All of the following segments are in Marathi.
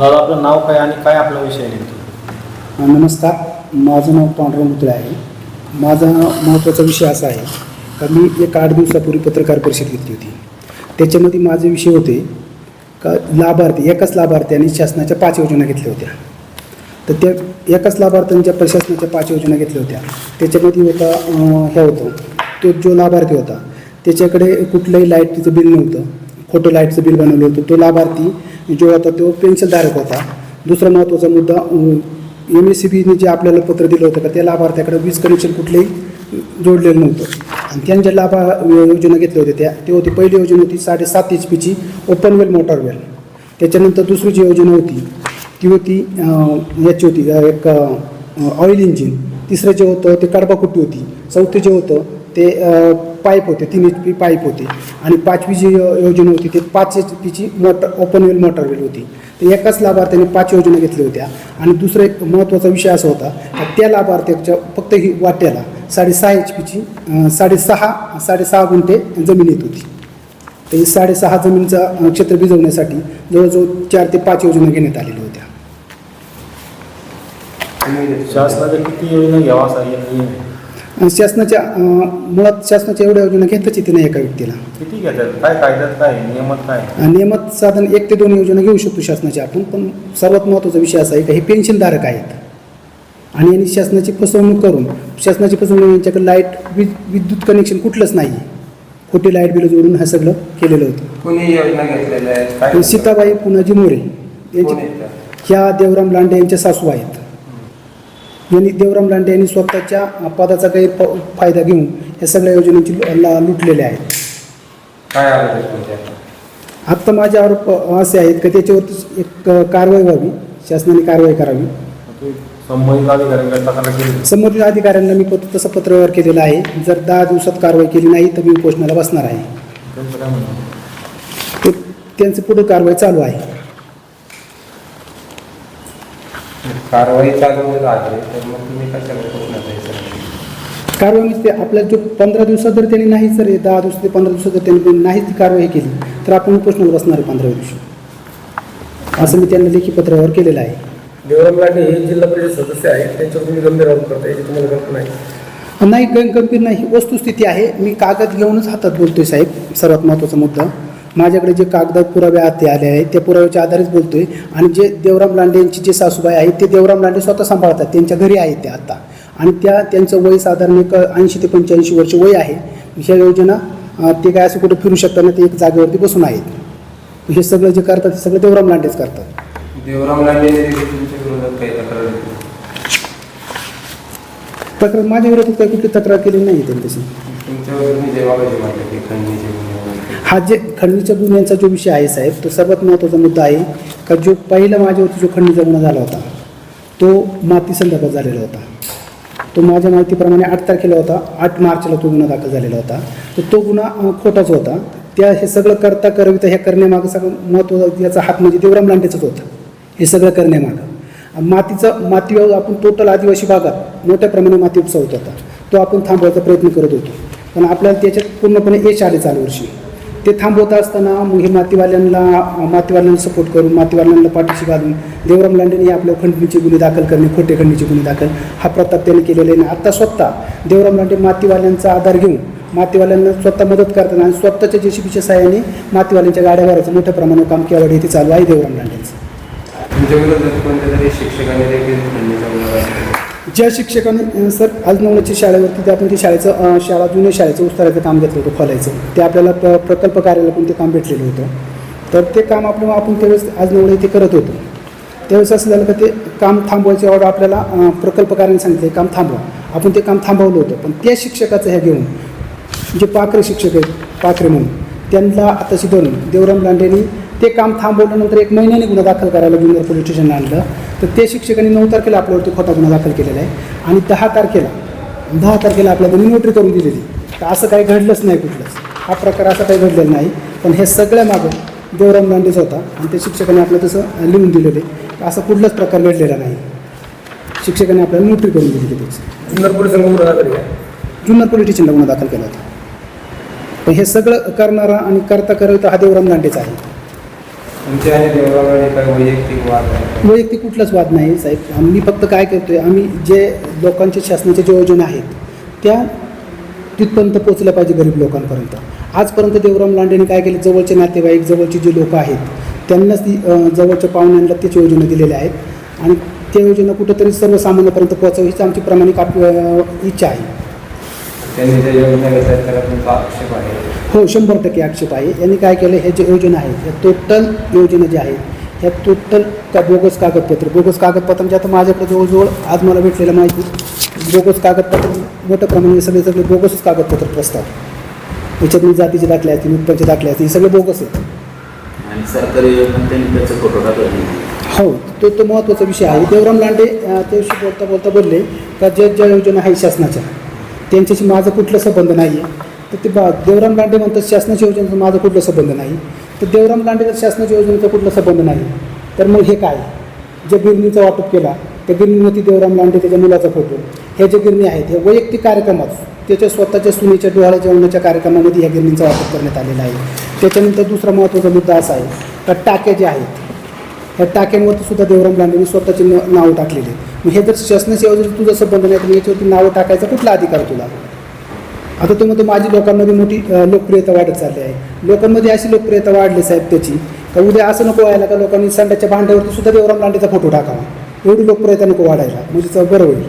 दादा आपलं नाव काय आणि काय आपला विषय आहे नमस्कार. माझं नाव पांढरा मुतळे आहे. माझा महत्त्वाचा विषय असा आहे का मी एक आठ दिवसापूर्वी पत्रकार परिषद घेतली होती. त्याच्यामध्ये माझे विषय होते का लाभार्थी एकाच लाभार्थ्याने शासनाच्या पाच योजना घेतल्या होत्या. तर त्या एकाच लाभार्थ्यांच्या प्रशासनाच्या पाच योजना घेतल्या होत्या त्याच्यामध्ये होता हे होतं. तो जो लाभार्थी होता त्याच्याकडे कुठलंही लाईटचं बिल नव्हतं. खोटं लाईटचं बिल बनवलं होतं. तो लाभार्थी जो होता तो पेन्शनधारक होता दुसरा महत्त्वाचा मुद्दा एम एस सी बीने जे आपल्याला पत्र दिलं होतं का त्या लाभार्थ्याकडे वीज कनेक्शन कुठलंही जोडलेलं नव्हतं. आणि त्यांच्या लाभा योजना घेतल्या होत्या त्या. ते होती पहिली योजना होती साडेसात एच पीची ओपन वेल मोटर वेल त्याच्यानंतर दुसरी जी योजना होती ती होती याची होती एक ऑइल इंजिन तिसरं जे होतं ते कडबाकुटी होती. चौथं जे होतं ते पाईप होते तीन एच पी पाईप होते. आणि पाचवी जी योजना होती ते पाच एच पीची motor open well motor well होती. तर एकाच लाभार्थ्याने पाच योजना घेतल्या होत्या. आणि दुसरा एक महत्त्वाचा विषय असा होता का त्या लाभार्थ्याच्या फक्त ही वाट्याला साडेसहा एच पीची साडेसहा साडेसहा गुंठे जमीन येत होती. तर साडेसहा जमीनचा क्षेत्र भिजवण्यासाठी जवळजवळ चार ते पाच योजना घेण्यात आलेल्या होत्या. शासनाच्या किती योजना घ्यावा असा आणि शासनाच्या मुळात शासनाच्या एवढ्या योजना घेताच येते नाही एका व्यक्तीला. किती घेतात? काय कायद्यात काय आहे? नियमात काय आहे? आणि नियमात साधारण एक ते दोन योजना घेऊ शकतो शासनाच्या आपण पण सर्वात महत्त्वाचा विषय असा आहे का हे पेन्शनधारक आहेत. आणि यांनी शासनाची फसवणूक करून शासनाची फसवणूक यांच्याकडे लाइट वीज विद्युत कनेक्शन कुठलंच नाही. आहे खोटी लाइट बिलं जोडून हे सगळं केलेलं होतं. कुणी योजना घेतलेल्या आहेत? काय पण सीताबाई पुनाजी मोरे कोण यांची आहेत त्या? ह्या देवराम लांडे यांच्या सासू आहेत. यांनी देवराम लांडे यांनी स्वतःच्या पदाचा गैर फायदा घेऊन या सगळ्या योजनांची लुटलेल्या आहेत. काय आलं ते तुमच्या आत्ता माझे आरोप असे आहेत की त्याच्यावरती एक कारवाई व्हावी शासनाने कारवाई करावी. संबंधित अधिकाऱ्यांकडे तक्रार केली. संबंधित अधिकाऱ्यांना मी पत्र तसं पत्रव्यवहार केलेला आहे. जर दहा दिवसात कारवाई केली नाही तर मी उपोषणाला बसणार आहे. त्यांचं काय म्हणणं ते त्यांची पुढे कारवाई चालू आहे. कारवाई चालू आहे तर मग तुम्ही कशाला प्रश्न द्यायचा कारवाई म्हणजे ते आपल्या जो पंधरा दिवसात जर त्यांनी नाही हे दहा दिवस ते पंधरा दिवसात जर त्यांनी नाही ती कारवाई केली तर आपण उपोषणाला बसणार आहे पंधरा दिवशी असं मी त्यांना लेखी पत्रव्यवहार केलेला आहे. देवराम लांडे हे जिल्हा परिषद सदस्य आहेत त्यांच्यावर तुम्ही गंभीर आरोप करता याची तुम्हाला कल्पना आहे? नाही ग- गंभीर नाही वस्तुस्थिती आहे. मी कागद घेऊनच हातात बोलतोय साहेब सर्वात महत्त्वाचा मुद्दा. माझ्याकडे जे कागद पुरावे हाती आले आहेत त्या पुराव्याच्या आधारेच बोलतोय. आणि जे देवराम लांडे यांची जे सासूबाई आहेत ते देवराम लांडे स्वतः सांभाळतात. त्यांच्या घरी आहेत त्या आता. आणि त्या त्यांचं वय साधारण एक ऐंशी ते पंच्याऐंशी वर्ष वय आहे. ह्या योजना ते काय असं कुठे फिरू शकताना ते एक जागेवरती बसून आहेत. हे सगळं जे करतात ते सगळं देवराम लांडेच करतात. देवराम लांडे तक्रार माझ्या विरोधात काही कुठली तक्रार केली नाही त्यांनी तशी तुमच्यावर तुम्ही जेव्हा हा जे खंडणीच्या गुन्ह्यांचा जो विषय आहे साहेब तो सर्वात महत्त्वाचा मुद्दा आहे. का जो पहिला माझ्यावरती जो खंडणीचा गुन्हा झाला होता तो माती संदर्भात झालेला होता. तो माझ्या माहितीप्रमाणे आठ तारखेला होता आठ मार्चला तो गुन्हा दाखल झालेला होता. तर तो गुन्हा खोटाच होता. त्या हे सगळं करता करविता हे करण्यामागं सगळं महत्त्वाचा याचा हात म्हणजे देवराम लांडेचाच होता. हे सगळं करण्यामागं. मातीचा मातीचं माती आपण टोटल आदिवासी भागात मोठ्या प्रमाणात माती उपसा होत होता. तो आपण थांबवायचा प्रयत्न करत होतो. पण आपल्याला त्याच्यात पूर्णपणे यश आले चालू वर्षी. ते थांबवत असताना मग हे मातीवाल्यांना मातीवाल्यांना सपोर्ट करून मातीवाल्यांना पाठीशी घालून देवराम लांडेने आपल्या खंडणीचे गुन्हे दाखल करणे खोटे खंडणीचे गुन्हे दाखल हा प्रताप त्यांनी केलेला आहे. आत्ता आता स्वतः देवराम लांडे मातीवाल्यांचा आधार घेऊन मातीवाल्यांना स्वतः मदत करताना आणि स्वतःच्या जेसीबीच्या सहाय्याने मातीवाल्यांच्या गाड्या भरायचं मोठ्या प्रमाणावर काम केवळ येथे चालू आहे देवराम लांडेंचं. शिक्षकांनी ज्या शिक्षकांनी सर आज नवण्याची शाळेवरती ते आपण ते शाळेचं शाळा जुन्या शाळेचं उस्ताराचं काम घेतलं होतं खोलायचं. ते आपल्याला प्र प्रकल्प कार्यालय पण ते काम भेटलेलं होतं. तर ते काम आपलं आपण त्यावेळेस आज नवळे ते करत होतो. त्यावेळेस असं झालं का ते काम थांबवायची ऑर्डर आपल्याला प्रकल्पकारांनी सांगितले सांगितलं हे काम थांबवा. आपण ते काम थांबवलं होतं. पण त्या शिक्षकाचं ह्या घेऊन जे पाखरे शिक्षक आहेत पाखरे म्हणून त्यांना आताशी धरून देवराम लांडेंनी ते काम थांबवल्यानंतर एक महिन्याने गुन्हा दाखल करायला जुन्नर पोलीस स्टेशनला आणलं. तर ते शिक्षकांनी नऊ तारखेला आपल्यावरती खोटा गुन्हा दाखल केलेला आहे. आणि दहा तारखेला दहा तारखेला आपल्याला त्यांनी नोटरी करून दिलेली. तर असं काही घडलंच नाही कुठलंच. हा प्रकार असा काही घडलेला नाही. पण हे सगळ्या मागं देवराम लांडेच होता. आणि ते शिक्षकांनी आपलं तसं लिहून दिलेलं आहे. असा कुठलाच प्रकार घडलेला नाही. शिक्षकांनी आपल्याला नोटरी करून दिलेली त्याची जुन्नर पोलिसांना गुन्हा दाखल जुन्नर पोलीस स्टेशनला गुन्हा दाखल केला होता. पण हे सगळं करणारा आणि करता करता हा देवराम लांडेचा आहे. तुमचे आणि देवरामध्ये काही वैयक्तिक वाद आहे? वैयक्तिक कुठलाच वाद नाही साहेब. आम्ही फक्त काय करतोय आम्ही जे लोकांच्या शासनाच्या ज्या योजना आहेत त्या तिथपर्यंत पोचल्या पाहिजे गरीब लोकांपर्यंत. आजपर्यंत देवराम लांडेने काय केले जवळचे नातेवाईक जवळचे जे लोक आहेत त्यांनाच ती जवळच्या पाहुण्यांना त्याची योजना दिलेल्या आहेत. आणि त्या योजना कुठंतरी सर्वसामान्यपर्यंत पोहोचावी हीच आमची प्रामाणिक आप इच्छा आहे. त्यांनी ज्या योजना घेतल्या त्याला तुमचा आक्षेप आहे. हो शंभर टक्के आक्षेप आहे. यांनी काय केलं? ह्या ज्या योजना आहेत या टोटल योजना ज्या आहेत ह्या टोटल का बोगस कागदपत्र? बोगस कागदपत्रांचे आता माझ्याकडे जवळजवळ आज मला भेटलेलं माहिती बोगस कागदपत्र मोठ्या प्रमाणात सगळे सगळे बोगसच कागदपत्र प्रस्ताव याच्यात मी जातीचे दाखले असतील उत्पन्नाचे दाखले असतील हे सगळे बोगस आहेत. आणि सरकारी हो तो तो महत्त्वाचा विषय आहे. देवराम लांडे अं, त्या दिवशी बोलता बोलता बोलले का ज्या ज्या योजना आहेत शासनाच्या त्यांच्याशी माझं कुठलं संबंध नाही आहे तर ते बा देवराम लांडे म्हणतात शासनाच्या योजनेचं माझं कुठलं संबंध नाही. तर देवराम लांडे जर शासनाच्या योजनेचा कुठला संबंध नाही. तर मग हे काय? ज्या गिरणीचा वाटप केला त्या गिरणीमध्ये देवराम लांडे त्याच्या मुलाचा फोटो. हे जे गिरणी आहेत हे वैयक्तिक कार्यक्रमात त्याच्या स्वतःच्या सुनेच्या डोहाळ्या जेवणाच्या कार्यक्रमामध्ये ह्या गिरणींचा वापर करण्यात आलेला आहे. त्याच्यानंतर दुसरा महत्त्वाचा मुद्दा असा आहे का टाक्या ज्या आहेत ह्या टाक्यांवरती सुद्धा देवराम लांडेंनी स्वतःची न नावं टाकलेली आहेत. मग हे जर शासनाच्या जर तुझं संबंध नाही तर याच्यावरती नावं टाकायचा कुठला अधिकार तुला? आता तो म्हणतो माझी लोकांमध्ये मोठी लोकप्रियता वाढत चालली आहे. लोकांमध्ये अशी लोकप्रियता वाढली साहेब त्याची का उद्या असं नको व्हायला का लोकांनी संडाच्या भांड्यावरती सुद्धा देवराम लांडेचा फोटो टाकावा. एवढी लोकप्रियता नको वाढायला. म्हणजे बरं होईल.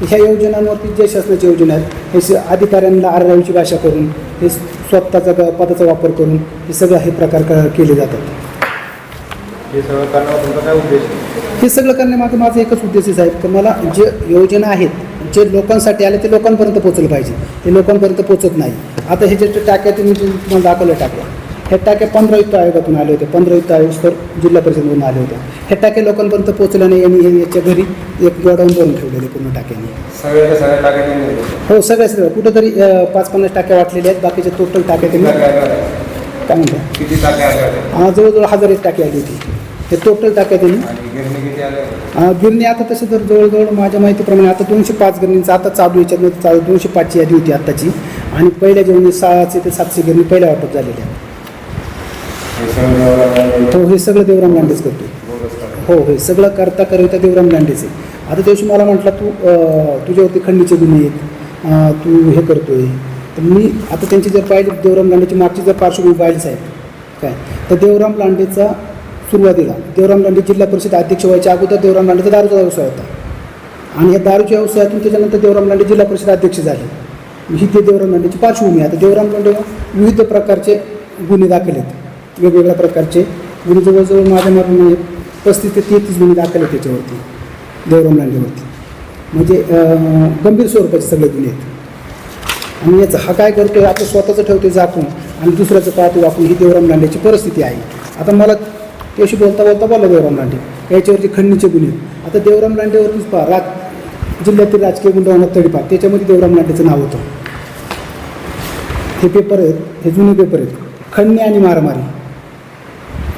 ह्या योजनांवरती जे शासनाच्या योजना आहेत हे अधिकाऱ्यांना आररावीची भाषा करून हे स्वतःचा पदाचा वापर करून हे सगळं हे प्रकार क- केले जातात. हे सगळं करण्यावर तुमचा काय उद्देश आहे? हे सगळं करण्यामागे माझा एकच उद्देश आहे साहेब की मला जे योजना आहेत जे लोकांसाठी आले ते लोकांपर्यंत पोचलं पाहिजे. हे लोकांपर्यंत पोचत नाही. आता हे जे टाक्या तुम्ही जे तुम्हाला दाखवल्या टाक्या. ह्या टाक्या पंधरा युक्त आयोगातून आले होते. पंधरा युक्त आयोग तर जिल्हा परिषदेमधून आले होते. ह्या टाक्या लोकांपर्यंत पोचल्या नाही. आणि हे याच्या घरी एक गोडाऊन भरून ठेवलेले पूर्ण टाक्याने. सगळ्याच्या सगळ्या टाक्या हो सगळ्या सगळ्या. कुठंतरी अं, पाच पन्नास टाक्या वाटलेल्या आहेत. बाकीच्या टोटल टाक्या किती त्यांनी टाक्या? काय म्हणतात किती टाक्या? हा, जवळजवळ हजार एक टाकी आली होती हे टोटल टाक्या त्यांनी. आणि गिरणी आता तसं तर जवळजवळ माझ्या माहितीप्रमाणे आता दोनशे पाच गिरणींचं आता चालू याच्यामध्ये चालू दोनशे पाचची यादी होती आत्ताची. आणि पहिल्या जेवणी सहाशे ते सातशे गिरणी पहिल्या वाटप झालेल्या. हे सगळं देवराम हो हे सगळं देवराम लांडेच करतो करतात. हो हे सगळं करता करता देवराम लांडेच आहे. आता दिवशी मला म्हटलं तू तुझ्यावरती खंडीचे गुन्हे आहेत. तू हे करतोय. तर मी आता त्यांची जर पाहिली देवराम लांडेची मागची जर पार्श्वभूमी पाहिली साहेब काय? तर देवराम लांडेचा सुरुवातीला देवराम लांडे जिल्हा परिषद अध्यक्ष व्हायच्या अगोदर देवराम लांडेचा दारूचा व्यवसाय होता. आणि या दारूच्या व्यवसायातून त्याच्यानंतर देवराम लांडे जिल्हा परिषद अध्यक्ष झाले. ही ते देवराम लांडेची पार्श्वभूमी आता देवराम लांडे विविध प्रकारचे गुन्हे दाखल आहेत. वेगवेगळ्या प्रकारचे गुन्हे जवळजवळ माझ्या मारून पस्तीस ते तेहतीस गुन्हे दाखल आहेत त्याच्यावरती देवराम लांडेवरती म्हणजे गंभीर स्वरूपाचे सगळे गुन्हे आहेत. आणि याचं हा काय करतोय आपलं स्वतःचं ठेवतो झाकून आणि दुसऱ्याचं पाहतो वाकून ही देवराम लांडेची परिस्थिती आहे. आता मला त्याशी बोलता बोलता बोला देवराम लांडे. याच्यावरती खंडणीचे गुन्हे. आता देवराम लांडेवरूनच पहा राज जिल्ह्यातील राजकीय गुंडवणूक तडीपार त्याच्यामध्ये देवराम लांडेचं नाव होतं. हे पेपर आहेत हे जुने पेपर आहेत. खंडणी आणि मारामारी.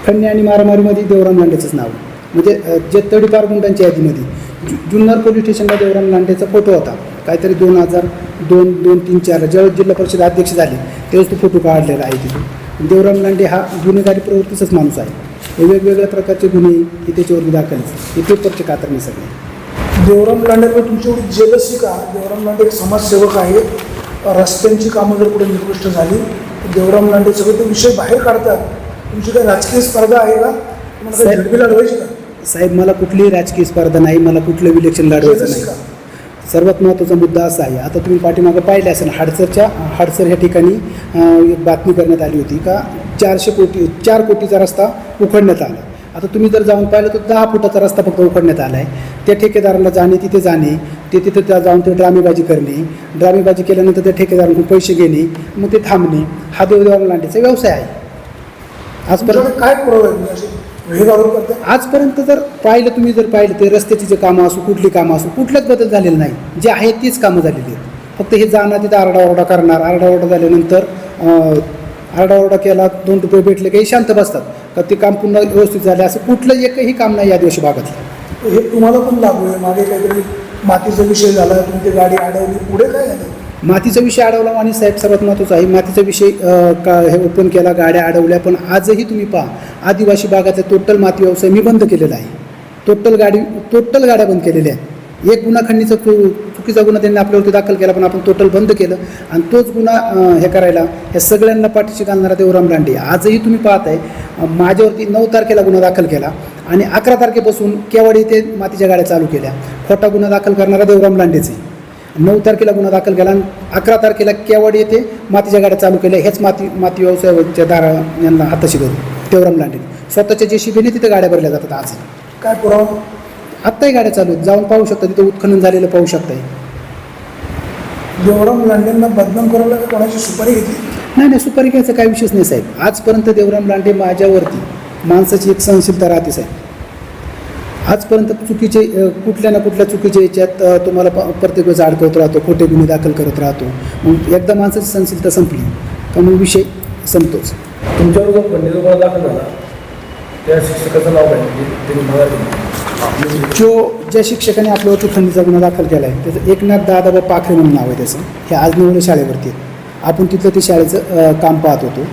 खंडणी आणि मारामारीमध्ये देवराम लांडेचंच नाव. म्हणजे जे तडीपार गुंडांच्या यादीमध्ये. जु जुन्नर पोलीस स्टेशनला देवराम लांडेचा फोटो होता. काहीतरी दोन हजार दोन दोन तीन चार ज्यावेळेस जिल्हा परिषद अध्यक्ष झाले तेव्हाच तो फोटो काढलेला आहे तिथे. देवराम लांडे हा गुन्हेगारी प्रवृत्तीचाच माणूस आहे. हे वेगवेगळ्या प्रकारचे गुन्हे हे त्याच्यावरती दाखल. हे पेपरचे कातरणे सगळे? देवराम लांडेकडे तुमची एवढी जेलसी का? देवराम लांडे एक समाजसेवक आहेत रस्त्यांची कामं जर पुढे निकृष्ट झाली तर देवराम लांडे सगळे ते विषय बाहेर काढतात. तुमची काही राजकीय स्पर्धा आहे का? तुम्हाला झडपी लढवायची का? साहेब मला कुठलीही राजकीय स्पर्धा नाही मला कुठलं इलेक्शन लढवायचं नाही. का? सर्वात महत्त्वाचा मुद्दा असा आहे आता तुम्ही पाठीमागं पाहिले असेल हडसरच्या हडसर ह्या ठिकाणी बातमी करण्यात आली होती का? चारशे कोटी चार कोटीचा रस्ता उखडण्यात आला. आता तुम्ही जर जाऊन पाहिलं तर दहा फुटाचा रस्ता फक्त उखडण्यात आला आहे त्या ठेकेदाराला जाणे तिथे जाणे ते तिथे त्या जाऊन ते ड्रामेबाजी करणे. ड्रामेबाजी केल्यानंतर त्या ठेकेदारांकडून पैसे घेणे मग ते थांबणे. हा देवदेवा लांडेचा व्यवसाय आहे. आजपर्यंत काय म्हणजे आजपर्यंत जर पाहिलं तुम्ही जर पाहिलं ते रस्त्याची जे कामं असो कुठली कामं असो कुठलाच बदल झालेला नाही. जे आहेत तीच कामं झालेली आहेत. फक्त हे जाणार तिथे आरडाओरडा करणार. आरडाओरडा झाल्यानंतर आरडाओरडा केला दोन रुपये भेटले काही शांत बसतात. का ते काम पुन्हा व्यवस्थित झाले असं कुठलं एकही काम नाही या दिवशी भागातलं. हे तुम्हाला पण लागू आहे मागे काहीतरी मातीचा विषय झाला तुमची गाडी अडवली पुढे काय झालं? मातीचा विषय अडवला आणि साहेब सर्वात महत्त्वाचा आहे मातीचा विषय का हे ओपन केला गाड्या अडवल्या पण आजही तुम्ही पहा आदिवासी भागातल्या टोटल माती व्यवसाय मी बंद केलेला आहे. टोटल गाडी टोटल गाड्या बंद केलेल्या आहेत. एक गुन्हा खंडणीचा चु चुकीचा गुन्हा त्यांनी आपल्यावरती दाखल केला पण आपण टोटल बंद केलं. आणि तोच गुन्हा हे करायला ह्या सगळ्यांना पाठीशी घालणारा देवराम लांडे. आजही तुम्ही पाहताय माझ्यावरती नऊ तारखेला गुन्हा दाखल केला आणि अकरा तारखेपासून केवाडी ते मातीच्या गाड्या चालू केल्या. खोटा गुन्हा दाखल करणारा देवराम लांडेचे. नऊ तारखेला गुन्हा दाखल केला आणि अकरा तारखेला केवाडी येथे मातीच्या गाड्या चालू केल्या. हेच माती माती व्यवसायाच्या दारा यांना हाताशी धरून देवराम लांडे स्वतःच्या जे शिबीने तिथे गाड्या भरल्या जातात आज. काय पुरावा? आत्ताही गाड्या चालू आहेत. जाऊन पाहू शकता तिथे उत्खनन झालेलं पाहू शकताय देवराम लांडेंना बदनाम करायला कोणाची सुपारी घेतली? नाही नाही सुपारी घ्यायचा काही विषयच नाही साहेब. आजपर्यंत देवराम लांडे माझ्यावरती माणसाची एक सहनशीलता राहते साहेब. आजपर्यंत चुकीचे कुठल्या ना कुठल्या चुकीच्या याच्यात तुम्हाला प- प्रत्येक वेळेस अडकवत राहतो खोटे गुन्हे दाखल करत राहतो. मग एकदा माणसाची सहनशीलता संपली का मग विषय संपतोच तुमच्यावर जो गुन्हा दाखल झाला. त्या शिक्षकाचं नाव काय भागात जो ज्या शिक्षकाने आपल्यावरती खंडीचा गुन्हा दाखल केला आहे त्याचं एकनाथ दादाबा पाखरे म्हणून नाव आहे त्याचं. हे आज निवडे शाळेवरती. आपण तिथलं ते शाळेचं काम पाहत होतो.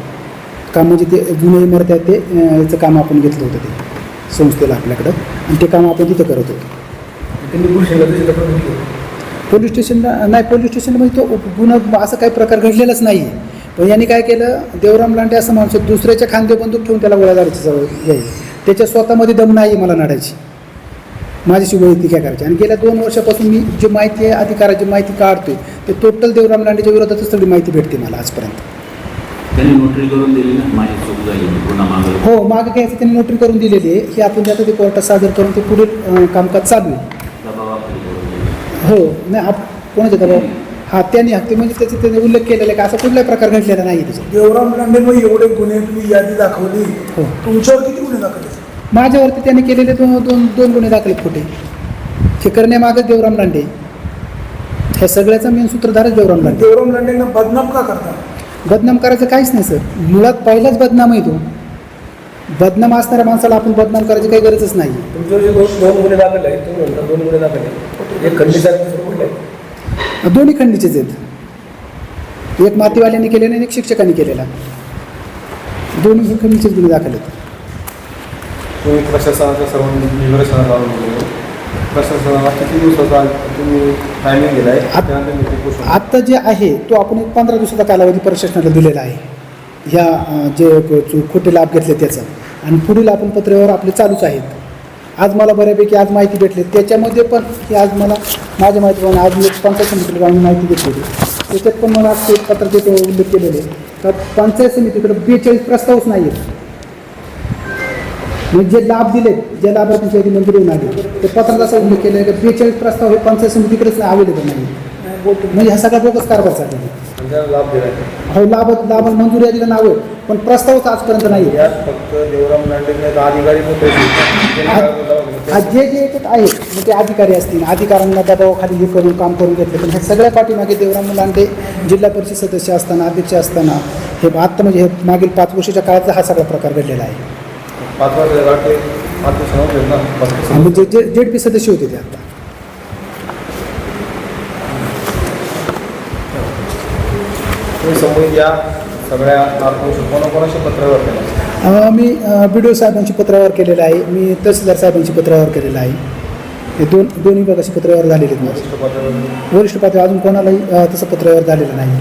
काम म्हणजे ते जुने इमारत आहे ते याचं काम आपण घेतलं होतं ते संस्थेला आपल्याकडं. आणि ते काम आपण तिथं करत होतो. पोलीस स्टेशनला नाही पोलीस स्टेशनमध्ये तो गुन्हा असं काही प्रकार घडलेलाच नाही आहे पण यांनी काय केलं देवराम लांडे असं माणूस दुसऱ्याच्या खांदे बंदूक ठेवून त्याला गोळ्यादाराची सवय यायची त्याच्या स्वतःमध्ये दम नाही आहे मला नाडायची. माझ्याशी वैयक्तिक काय करायची. आणि गेल्या दोन वर्षापासून मी जी माहिती आहे अधिकाराची माहिती काढतोय ते टोटल देवराम लांडेच्या विरोधातच सगळी माहिती भेटते मला आजपर्यंत. त्यांनी नोटरी करून दिली ना? माझी चूक झाली. पुन्हा मागं. हो मागे घ्यायचं त्यांनी नोटरी करून दिलेली आहे. ही आपण आता ते कोर्टात सादर करून ते पुढील अं, कामकाज चालू आहे. दबावाखाली करून दिली. हो नाही आप कोणाच्या दबाव? हा त्यांनी ते म्हणजे त्याचे त्याने उल्लेख केलेला आहे का? असा कुठलाही प्रकार घडलेला नाही आहे त्याच्यात देवराम लांडेंवर एवढे गुन्हे तुम्ही यादी दाखवली. हो. तुमच्यावर किती गुन्हे दाखवले? माझ्यावरती त्याने केलेले दोन दोन दोन गुन्हे दाखल खोटे. हे करण्यामागच देवराम लांडे. ह्या सगळ्याचा मेन सूत्रधारच देवराम लांडे. देवराम लांडेंना बदनाम का करता? बदनाम करायचं काहीच नाही सर. मुळात पहिलाच बदनाम आहे तो. बदनाम असणाऱ्या माणसाला आपण बदनाम करायची काही गरजच नाही. तुमच्यावर जे दोन दोन गुन्हे दाखल आहेत तुम्ही म्हणता दोन गुन्हे दाखल आहेत. एक खंडीचा आणि दुसरं कुठलं आहे? दोन्ही खंडीचेच आहेत. एक मातीवाल्यांनी केलेला आणि एक शिक्षकांनी केलेला. दोन्ही खंडीचेच गुन्हे दाखल आहेत. तुम्ही प्रशासनाच्या सर्व निदर्शनाला लावून दिले प्रशासनाला किती दिवसाचा तुम्ही टायमिंग दिला आहे? आत- त्यानंतर मी ते पोस्ट आत्ता जे आहे तो आपण एक पंधरा दिवसाचा कालावधी प्रशासनाला दिलेला आहे. ह्या जे खोटे लाभ घेतले त्याचा. आणि पुढील आपण पत्रव्यवहार आपले चालूच आहेत. आज मला बऱ्यापैकी आज माहिती भेटली. त्याच्यामध्ये पण की आज मला माझ्या माहितीप्रमाणे आज मी एक पंचायत समितीला जाऊन माहिती घेतलेली. त्याच्यात पण मला आज ते पत्रकात उल्लेख केलेले का पंचायत समितीकडे बेचाळीस प्रस्तावच नाही आहेत म्हणजे जे लाभ दिलेत ज्या लाभार्थींची यादी मंजुरी होऊन आली ते पत्रात असा उल्लेख केला आहे की बेचाळीस प्रस्ताव हे पंचायत समितीकडेच अवेलेबल नाही. म्हणजे हा सगळा बोगस कारभार त्याला लाभ दिला हो लाभ लाभ मंजुरी यादीला नाव आहे पण प्रस्तावच आजपर्यंत नाही फक्त देवराम एक अधिकारी आज जे जे याच्यात आहेत मग ते अधिकारी असतील अधिकाऱ्यांना दबावाखाली हे करून काम करून घेतलं पण ह्या सगळ्या पाठीमागे देवराम लांडे जिल्हा परिषद सदस्य असताना अध्यक्ष असताना हे आत्ता म्हणजे हे मागील पाच वर्षाच्या काळातला हा सगळा प्रकार घडलेला आहे. पाच वाजता वाटते पाच दिवस नव्हते ना पाच दिवस. म्हणजे जे जेड पी सदस्य होते ते आता. तुम्ही समोर या सगळ्या कोणाकोणाशी पत्रावर केला? अं, मी बी डी ओ साहेबांची पत्रावर केलेलं आहे. मी तहसीलदार साहेबांची पत्रावर केलेलं आहे. हे दोन दोन्ही विभागाची पत्रावर झालेले आहेत माझे. वरिष्ठ पातळी अजून कोणालाही अं, तसं पत्रावर झालेलं नाही.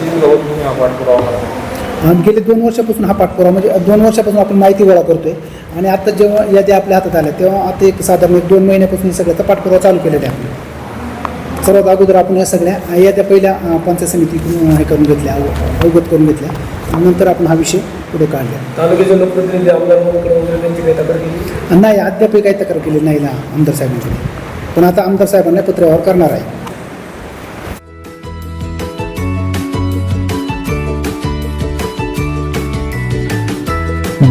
किती तुम्ही हा पाठपुरावा करा? आणि गेले दोन वर्षापासून हा पाठपुरावा म्हणजे दोन वर्षापासून आपण माहिती गोळा करतोय. आणि आता जेव्हा यादी आपल्या हातात आल्या तेव्हा आता एक साधारण एक दोन महिन्यापासून हे सगळ्याचा पाठपुरावा चालू केलेला आहे आपण सर्वात अगोदर आपण या सगळ्या याद्या पहिल्या पंचायत समितीतून हे करून घेतल्या अव- अवगत करून घेतल्या. नंतर आपण हा विषय पुढे काढला नाही अद्याप काही तक्रार केली नाही ना आमदार साहेबांकडे पण आता आमदार साहेबांना पत्रव्यवहार करणार आहे.